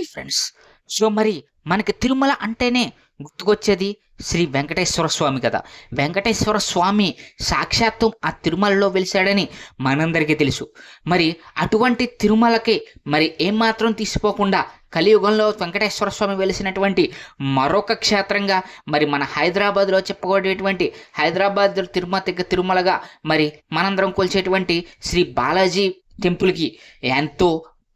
Hi friends. So మరి మనకి తిరుమల అంటేనే గుర్తుకొచ్చేది శ్రీ వెంకటేశ్వర స్వామి కదా. వెంకటేశ్వర స్వామి సాక్షాత్తు ఆ తిరుమలలో వెలిశాడని మనందరికీ తెలుసు. మరి అటువంటి తిరుమలకి మరి ఏమాత్రం తీసిపోకుండా కలియుగంలో వెంకటేశ్వర స్వామి వెలిసినటువంటి మరొక క్షేత్రంగా మరి మన హైదరాబాద్లో చెప్పుకునేటువంటి హైదరాబాద్ తిరుమతి తిరుమలగా మరి మనందరం కొలిచేటువంటి శ్రీ బాలాజీ టెంపుల్కి ఎంతో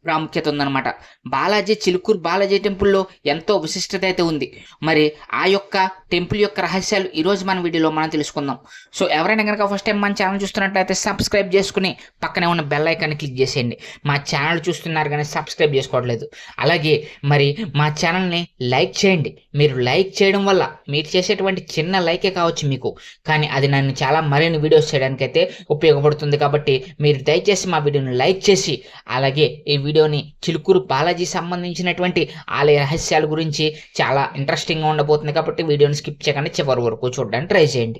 ప్రాముఖ్యత ఉందన్నమాట. బాలాజీ చిలుకూరు బాలాజీ టెంపుల్లో ఎంతో విశిష్టత అయితే ఉంది. మరి ఆ యొక్క టెంపుల్ యొక్క రహస్యాలు ఈరోజు మన వీడియోలో మనం తెలుసుకుందాం. సో ఎవరైనా కనుక ఫస్ట్ టైం మన ఛానల్ చూస్తున్నట్లయితే సబ్స్క్రైబ్ చేసుకుని పక్కనే ఉన్న బెల్ ఐకాన్ని క్లిక్ చేసేయండి. మా ఛానల్ చూస్తున్నారు కానీ సబ్స్క్రైబ్ చేసుకోవట్లేదు. అలాగే మరి మా ఛానల్ని లైక్ చేయండి. మీరు లైక్ చేయడం వల్ల మీరు చేసేటువంటి చిన్న లైకే కావచ్చు మీకు. కానీ అది నన్ను చాలా మరిన్ని వీడియోస్ చేయడానికైతే ఉపయోగపడుతుంది కాబట్టి మీరు దయచేసి మా వీడియోని లైక్ చేసి అలాగే ఈ వీడియోని చిలుకూరు బాలాజీ సంబంధించినటువంటి ఆలయ రహస్యాల గురించి చాలా ఇంట్రెస్టింగ్గా ఉండబోతుంది కాబట్టి వీడియోని స్కిప్ చేయకుండా చివరి వరకు చూడడానికి ట్రై చేయండి.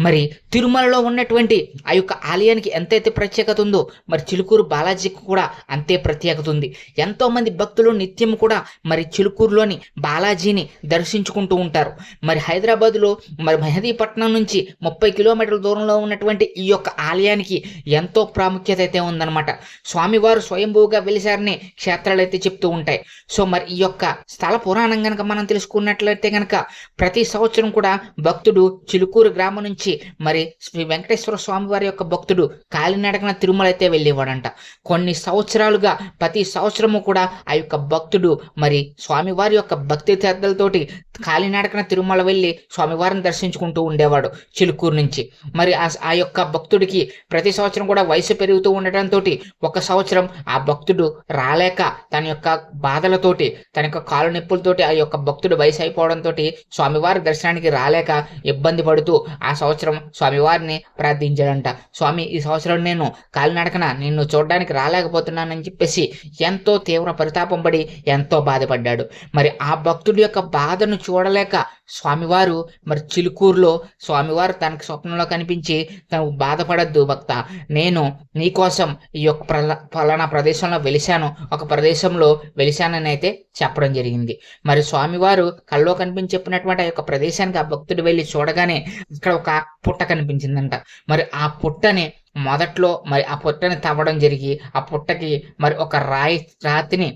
మరి తిరుమలలో ఉన్నటువంటి ఆ యొక్క ఆలయానికి ఎంతైతే ప్రత్యేకత ఉందో మరి చిలుకూరు బాలాజీకి కూడా అంతే ప్రత్యేకత ఉంది. ఎంతోమంది భక్తులు నిత్యం కూడా మరి చిలుకూరులోని బాలాజీని దర్శించుకుంటూ ఉంటారు. మరి హైదరాబాద్లో మరి మెహదీపట్నం నుంచి ముప్పై కిలోమీటర్ల దూరంలో ఉన్నటువంటి ఈ యొక్క ఆలయానికి ఎంతో ప్రాముఖ్యత అయితే ఉందన్నమాట. స్వామివారు స్వయంభూగా వెలిసారని క్షేత్రాలు అయితే చెప్తూ ఉంటాయి. సో మరి ఈ యొక్క స్థల పురాణం కనుక మనం తెలుసుకున్నట్లయితే కనుక ప్రతి సంవత్సరం కూడా భక్తుడు చిలుకూరు గ్రామం నుంచి. మరి శ్రీ వెంకటేశ్వర స్వామి వారి యొక్క భక్తుడు కాలినడకన తిరుమల అయితే వెళ్ళేవాడంట. కొన్ని సంవత్సరాలుగా ప్రతి సంవత్సరము కూడా ఆ యొక్క భక్తుడు మరి స్వామివారి యొక్క భక్తి తీర్థలతోటి కాలినడకన తిరుమల వెళ్ళి స్వామివారిని దర్శించుకుంటూ ఉండేవాడు చిలుకూరు నుంచి. మరి ఆ ఆ యొక్క భక్తుడికి ప్రతి సంవత్సరం కూడా వయసు పెరుగుతూ ఉండటంతో ఒక సంవత్సరం ఆ భక్తుడు రాలేక తన యొక్క బాధలతోటి తన యొక్క కాలు నొప్పులతోటి ఆ యొక్క భక్తుడు వయసు అయిపోవడంతో స్వామివారి దర్శనానికి రాలేక ఇబ్బంది పడుతూ ఆ సంవత్సరం స్వామివారిని ప్రార్థించాడంట. స్వామి ఈ సంవత్సరం నేను కాలినడకన నిన్ను చూడడానికి రాలేకపోతున్నానని చెప్పేసి ఎంతో తీవ్ర పరితాపం పడి ఎంతో బాధపడ్డాడు. మరి ఆ భక్తుడి యొక్క బాధను చూడలేక స్వామివారు మరి చిలుకూరులో స్వామివారు తనకు స్వప్నంలో కనిపించి తను బాధపడద్దు భక్త. నేను నీకోసం ఈ యొక్క ప్రల ఫలానా ప్రదేశంలో వెలిశాను. ఒక ప్రదేశంలో వెలిశానని అయితే చెప్పడం జరిగింది. మరి స్వామివారు కల్లో కనిపించి చెప్పినటువంటి ఆ యొక్క ప్రదేశానికి ఆ భక్తుడు వెళ్ళి చూడగానే ఇక్కడ ఒక పుట్ట కనిపించిందంట. మరి ఆ పుట్టని మొదట్లో మరి ఆ పుట్టని తవ్వడం జరిగి ఆ పుట్టకి మరి ఒక రాయి రాతిని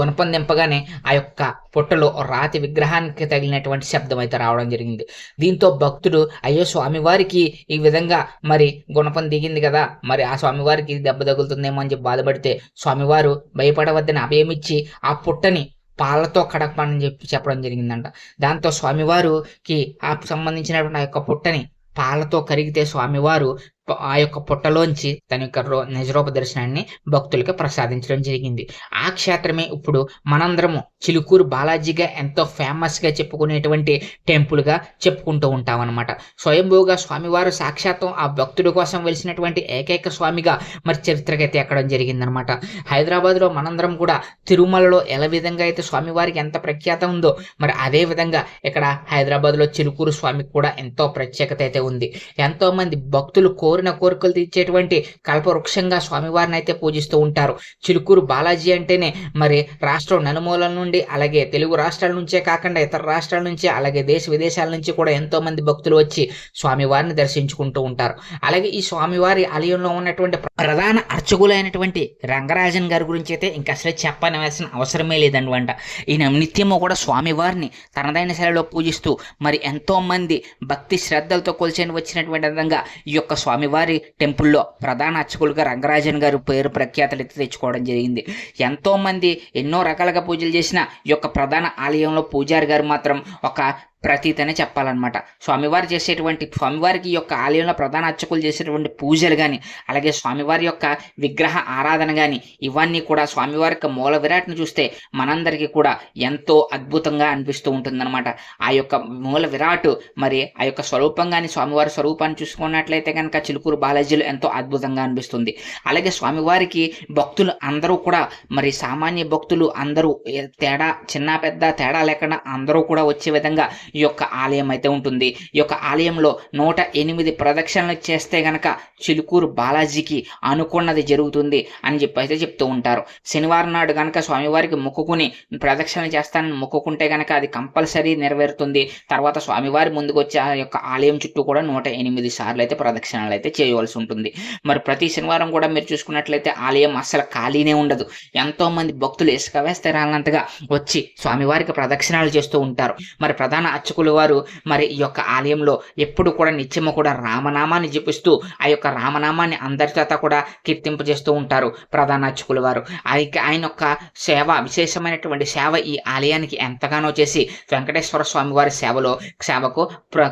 గుణపం దింపగానే ఆ యొక్క పుట్టలో రాతి విగ్రహానికి తగిలినటువంటి శబ్దం అయితే రావడం జరిగింది. దీంతో భక్తుడు అయ్యో స్వామివారికి ఈ విధంగా మరి గుణపం దిగింది కదా మరి ఆ స్వామివారికి దెబ్బ తగులుతుందేమో అని చెప్పి బాధపడితే స్వామివారు భయపడవద్దని అభయమిచ్చి ఆ పుట్టని పాలతో కడపని చెప్పి చెప్పడం జరిగిందంట. దాంతో స్వామివారికి ఆ సంబంధించినటువంటి ఆ యొక్క పుట్టని పాలతో కరిగితే స్వామివారు ఆ యొక్క పుట్టలోంచి తన యొక్క రో నిజరూప దర్శనాన్ని భక్తులకు ప్రసాదించడం జరిగింది. ఆ క్షేత్రమే ఇప్పుడు మనందరము చిలుకూరు బాలాజీగా ఎంతో ఫేమస్గా చెప్పుకునేటువంటి టెంపుల్గా చెప్పుకుంటూ ఉంటాం అనమాట స్వయంభూగా స్వామివారు సాక్షాత్తం ఆ భక్తుడి కోసం వెలిసినటువంటి ఏకైక స్వామిగా మరి చరిత్రకైతే ఎక్కడం జరిగిందనమాట హైదరాబాద్లో మనందరం కూడా తిరుమలలో ఎలా విధంగా అయితే స్వామివారికి ఎంత ప్రఖ్యాత ఉందో మరి అదే విధంగా ఇక్కడ హైదరాబాద్లో చిలుకూరు స్వామికి కూడా ఎంతో ప్రత్యేకత అయితే ఉంది. ఎంతోమంది భక్తులు కోరు కోరిన కోరికలు తీర్చేటువంటి కల్పవృక్షంగా స్వామివారిని అయితే పూజిస్తూ ఉంటారు. చిలుకూరు బాలాజీ అంటేనే మరి రాష్ట్రం నలుమూలల నుండి అలాగే తెలుగు రాష్ట్రాల నుంచే కాకుండా ఇతర రాష్ట్రాల నుంచి అలాగే దేశ విదేశాల నుంచి కూడా ఎంతో మంది భక్తులు వచ్చి స్వామివారిని దర్శించుకుంటూ ఉంటారు. అలాగే ఈ స్వామివారి ఆలయంలో ఉన్నటువంటి ప్రధాన అర్చకులైనటువంటి రంగరాజన్ గారి గురించి అయితే ఇంకా అసలు చెప్పనవలసిన అవసరమే లేదనమాట ఈయన నిత్యము కూడా స్వామివారిని తనదైన శైలిలో పూజిస్తూ మరి ఎంతో మంది భక్తి శ్రద్ధలతో కొలిచేని వచ్చినటువంటి విధంగా ఈ యొక్క స్వామి స్వామివారి టెంపుల్లో ప్రధాన అర్చకులుగా రంగరాజన్ గారు పేరు ప్రఖ్యాతలు ఎత్తి తెచ్చుకోవడం జరిగింది. ఎంతోమంది ఎన్నో రకాలుగా పూజలు చేసిన ఈ యొక్క ప్రధాన ఆలయంలో పూజారి గారు మాత్రం ఒక ప్రతీతనే చెప్పాలన్నమాట. స్వామివారు చేసేటువంటి స్వామివారికి యొక్క ఆలయంలో ప్రధాన అర్చకులు చేసేటువంటి పూజలు కానీ అలాగే స్వామివారి యొక్క విగ్రహ ఆరాధన కానీ ఇవన్నీ కూడా స్వామివారి యొక్క మూల విరాట్ను చూస్తే మనందరికీ కూడా ఎంతో అద్భుతంగా అనిపిస్తూ ఉంటుందన్నమాట. ఆ యొక్క మూల విరాట్ మరి ఆ యొక్క స్వరూపం కానీ స్వామివారి స్వరూపాన్ని చూసుకున్నట్లయితే కనుక చిలుకూరు బాలాజీలో ఎంతో అద్భుతంగా అనిపిస్తుంది. అలాగే స్వామివారికి భక్తులు అందరూ కూడా మరి సామాన్య భక్తులు అందరూ తేడా చిన్న పెద్ద తేడా లేకుండా అందరూ కూడా వచ్చే విధంగా ఈ యొక్క ఆలయం అయితే ఉంటుంది. ఈ యొక్క ఆలయంలో నూట ఎనిమిది ప్రదక్షిణలు చేస్తే గనక చిలుకూరు బాలాజీకి అనుకున్నది జరుగుతుంది అని చెప్పి అయితే చెప్తూ ఉంటారు. శనివారం నాడు గనక స్వామివారికి మొక్కుకుని ప్రదక్షిణ చేస్తానని మొక్కుకుంటే గనక అది కంపల్సరీ నెరవేరుతుంది. తర్వాత స్వామివారి ముందుకు వచ్చే ఆ యొక్క ఆలయం చుట్టూ కూడా నూట ఎనిమిది సార్లు అయితే ప్రదక్షిణలు అయితే చేయవలసి ఉంటుంది. మరి ప్రతి శనివారం కూడా మీరు చూసుకున్నట్లయితే ఆలయం అస్సలు ఖాళీనే ఉండదు. ఎంతో మంది భక్తులు ఇసుక వేస్తే రానంతగా వచ్చి స్వామివారికి ప్రదక్షిణాలు చేస్తూ ఉంటారు. మరి ప్రధాన అర్చకులు వారు మరి ఈ యొక్క ఆలయంలో ఎప్పుడు కూడా నిత్యము కూడా రామనామాన్ని జపిస్తూ ఆ యొక్క రామనామాన్ని అందరి చేత కూడా కీర్తింపు చేస్తూ ఉంటారు ప్రధాన అర్చకులు వారు. ఆయన ఆయన యొక్క సేవ విశేషమైనటువంటి సేవ ఈ ఆలయానికి ఎంతగానో చేసి వెంకటేశ్వర స్వామి వారి సేవలో సేవకు ప్ర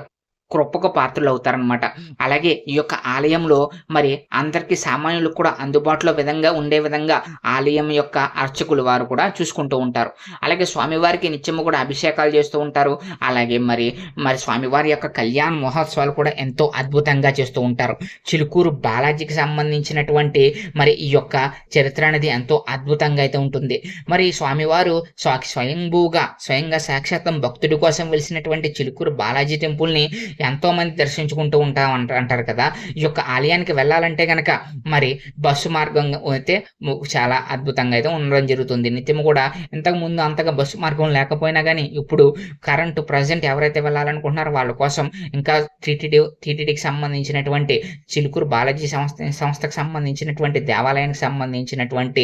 కృపకు పాత్రలు అవుతారనమాట అలాగే ఈ యొక్క ఆలయంలో మరి అందరికీ సామాన్యులకు కూడా అందుబాటులో విధంగా ఉండే విధంగా ఆలయం యొక్క అర్చకులు వారు కూడా చూసుకుంటూ ఉంటారు. అలాగే స్వామివారికి నిత్యము కూడా అభిషేకాలు చేస్తూ ఉంటారు. అలాగే మరి మరి స్వామివారి యొక్క కళ్యాణ మహోత్సవాలు కూడా ఎంతో అద్భుతంగా చేస్తూ ఉంటారు. చిలుకూరు బాలాజీకి సంబంధించినటువంటి మరి ఈ యొక్క చరిత్ర అనేది ఎంతో అద్భుతంగా అయితే ఉంటుంది. మరి స్వామివారు స్వ స్వయంభూగా స్వయంగా సాక్షాత్తం భక్తుడి కోసం వెలిసినటువంటి చిలుకూరు బాలాజీ టెంపుల్ని ఎంతో మంది దర్శించుకుంటూ ఉంటాం అంటారు కదా. ఈ యొక్క ఆలయానికి వెళ్ళాలంటే కనుక మరి బస్సు మార్గం అయితే చాలా అద్భుతంగా అయితే ఉండడం జరుగుతుంది. నిత్యం కూడా ఇంతకు ముందు అంతగా బస్సు మార్గం లేకపోయినా కానీ ఇప్పుడు కరెంటు ప్రజెంట్ ఎవరైతే వెళ్ళాలనుకుంటున్నారో వాళ్ళ కోసం ఇంకా టీటీడీ టీటీడీకి సంబంధించినటువంటి చిలుకూరు బాలాజీ సంస్థ సంస్థకు సంబంధించినటువంటి దేవాలయానికి సంబంధించినటువంటి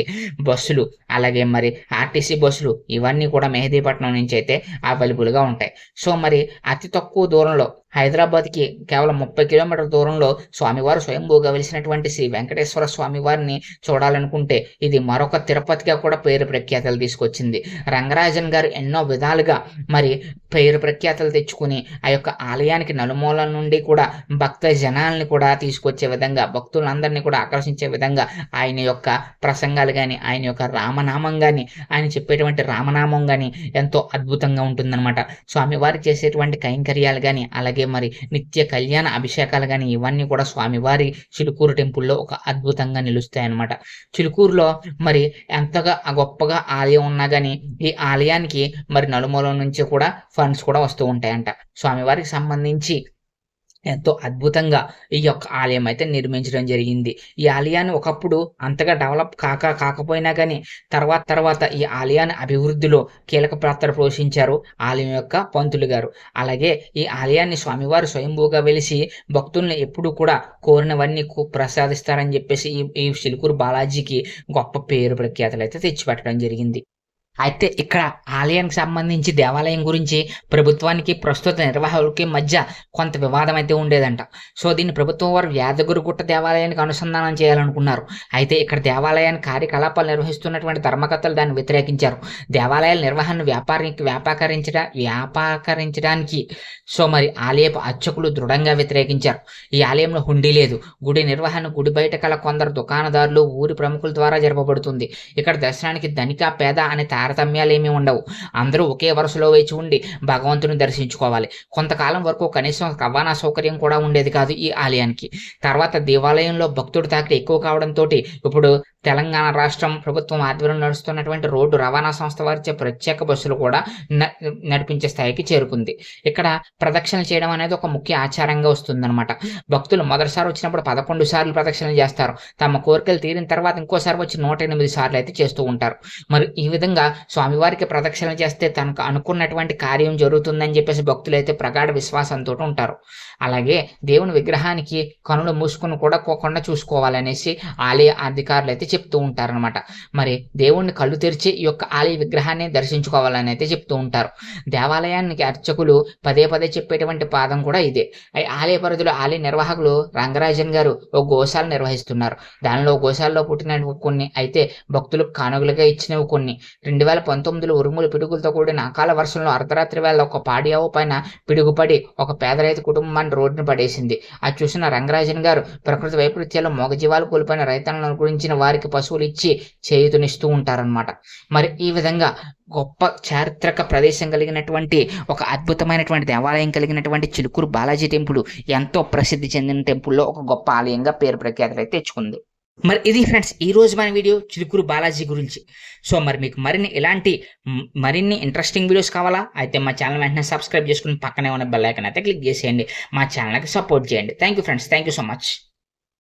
బస్సులు అలాగే మరి ఆర్టీసీ బస్సులు ఇవన్నీ కూడా మెహదీపట్నం నుంచి అయితే అవైలబుల్గా ఉంటాయి. సో మరి అతి తక్కువ దూరంలో హైదరాబాద్కి కేవలం ముప్పై కిలోమీటర్ల దూరంలో స్వామివారు స్వయంభూగా వెలిసినటువంటి శ్రీ వెంకటేశ్వర స్వామివారిని చూడాలనుకుంటే ఇది మరొక తిరుపతిగా కూడా పేరు ప్రఖ్యాతలు తీసుకొచ్చింది. రంగరాజన్ గారు ఎన్నో విధాలుగా మరి పేరు ప్రఖ్యాతలు తెచ్చుకుని ఆ యొక్క ఆలయానికి నలుమూలల నుండి కూడా భక్త జనాల్ని కూడా తీసుకొచ్చే విధంగా భక్తులందరినీ కూడా ఆకర్షించే విధంగా ఆయన యొక్క ప్రసంగాలు కానీ ఆయన యొక్క రామనామం కానీ ఆయన చెప్పేటువంటి రామనామం కానీ ఎంతో అద్భుతంగా ఉంటుందన్నమాట. స్వామివారు చేసేటువంటి కైంకర్యాలు కానీ అలాగే మరి నిత్య కళ్యాణ అభిషేకాలు కానీ ఇవన్నీ కూడా స్వామివారి చిలుకూరు టెంపుల్లో ఒక అద్భుతంగా నిలుస్తాయి అన్నమాట చిలుకూరులో మరి ఎంతగా గొప్పగా ఆలయం ఉన్నా కానీ ఈ ఆలయానికి మరి నలుమూల నుంచి కూడా ఫండ్స్ కూడా వస్తూ ఉంటాయంట. స్వామివారికి సంబంధించి ఎంతో అద్భుతంగా ఈ యొక్క ఆలయం అయితే నిర్మించడం జరిగింది. ఈ ఆలయాన్ని ఒకప్పుడు అంతగా డెవలప్ కాక కాకపోయినా కానీ తర్వాత తర్వాత ఈ ఆలయాన్ని అభివృద్ధిలో కీలక పాత్ర పోషించారు ఆలయం యొక్క పంతులు గారు. అలాగే ఈ ఆలయాన్ని స్వామివారు స్వయంభూగా వెలిసి భక్తుల్ని ఎప్పుడు కూడా కోరినవన్నీ ప్రసాదిస్తారని చెప్పేసి ఈ ఈ శిలుకూరు బాలాజీకి గొప్ప పేరు ప్రఖ్యాతలు అయితే తెచ్చిపెట్టడం జరిగింది. అయితే ఇక్కడ ఆలయానికి సంబంధించి దేవాలయం గురించి ప్రభుత్వానికి ప్రస్తుత నిర్వాహకులకి మధ్య కొంత వివాదం అయితే ఉండేదంట. సో దీన్ని ప్రభుత్వం వారు యాదగిరిగుట్ట దేవాలయానికి అనుసంధానం చేయాలనుకున్నారు. అయితే ఇక్కడ దేవాలయాన్ని కార్యకలాపాలు నిర్వహిస్తున్నటువంటి ధర్మకర్తలు దాన్ని వ్యతిరేకించారు. దేవాలయాల నిర్వహణ వ్యాపారానికి వ్యాపాకరించడ వ్యాపాకరించడానికి సో మరి ఆలయపు అర్చకులు దృఢంగా వ్యతిరేకించారు. ఈ ఆలయంలో హుండీ లేదు. గుడి నిర్వహణ గుడి బయట కల కొందరు దుకాణదారులు ఊరి ప్రముఖుల ద్వారా జరపబడుతుంది. ఇక్కడ దర్శనానికి ధనిక పేద అనే తారతమ్యాలు ఏమీ ఉండవు. అందరూ ఒకే వరుసలో వేచి ఉండి భగవంతుని దర్శించుకోవాలి. కొంతకాలం వరకు కనీసం రవాణా సౌకర్యం కూడా ఉండేది కాదు ఈ ఆలయానికి. తర్వాత దేవాలయంలో భక్తుడు తాకిడి ఎక్కువ కావడంతో ఇప్పుడు తెలంగాణ రాష్ట్రం ప్రభుత్వం ఆధ్వర్యంలో నడుస్తున్నటువంటి రోడ్డు రవాణా సంస్థ వారిచే ప్రత్యేక బస్సులు కూడా న- నడిపించే స్థాయికి చేరుకుంది. ఇక్కడ ప్రదక్షిణ చేయడం అనేది ఒక ముఖ్య ఆచారంగా వస్తుందన్నమాట. భక్తులు మొదటిసారి వచ్చినప్పుడు పదకొండు సార్లు ప్రదక్షిణలు చేస్తారు. తమ కోరికలు తీరిన తర్వాత ఇంకోసారి వచ్చి నూట ఎనిమిది సార్లు అయితే చేస్తూ ఉంటారు. మరి ఈ విధంగా స్వామివారికి ప్రదక్షిణ చేస్తే తనకు అనుకున్నటువంటి కార్యం జరుగుతుందని చెప్పేసి భక్తులు అయితే ప్రగాఢ విశ్వాసంతో ఉంటారు. అలాగే దేవుని విగ్రహానికి కనులు మూసుకుని కూడా పోకుండా చూసుకోవాలనేసి ఆలయ అధికారులు అయితే చెప్తూ ఉంటారనమాట మరి దేవుణ్ణి కళ్ళు తెరిచి ఈ యొక్క ఆలయ విగ్రహాన్ని దర్శించుకోవాలని అయితే చెప్తూ ఉంటారు. దేవాలయానికి అర్చకులు పదే పదే చెప్పేటువంటి పాదం కూడా ఇదే. ఆలయ పరిధిలో ఆలయ నిర్వాహకులు రంగరాజన్ గారు ఒక గోశాల నిర్వహిస్తున్నారు. దానిలో గోశాలలో పుట్టిన కొన్ని అయితే భక్తులకు కానుకలుగా ఇచ్చినవి కొన్ని. రెండు వేల పంతొమ్మిదిలో ఉరుములు పిడుగులతో కూడిన అకాల వర్షంలో అర్ధరాత్రి వేళ ఒక పాడియావు పైన పిడుగుపడి ఒక పేద రైతు కుటుంబాన్ని రోడ్డున పడేసింది. అది చూసిన రంగరాజన్ గారు ప్రకృతి వైపరీత్యాల్లో మొగజీవాలు కోల్పోయిన రైతన్నలను గురించిన వారికి పశువులు ఇచ్చి చేయుతునిస్తూ ఉంటారన్నమాట. మరి ఈ విధంగా గొప్ప చారిత్రక ప్రదేశం కలిగినటువంటి ఒక అద్భుతమైనటువంటి దేవాలయం కలిగినటువంటి చిలుకూరు బాలాజీ టెంపుల్ ఎంతో ప్రసిద్ధి చెందిన టెంపుల్లో ఒక గొప్ప ఆలయంగా పేరు ప్రఖ్యాతులు అయితే తెచ్చుకుంది. మరి ఇది ఫ్రెండ్స్ ఈ రోజు మన వీడియో చిలుకూరు బాలాజీ గురించి. సో మరి మీకు మరిన్ని ఇలాంటి మరిన్ని ఇంట్రెస్టింగ్ వీడియోస్ కావాలా? అయితే మా ఛానల్ వెంటనే సబ్స్క్రైబ్ చేసుకుని పక్కనే ఉన్న బెల్ అయితే క్లిక్ చేసేయండి. మా ఛానల్కి సపోర్ట్ చేయండి. Thank you friends thank you so much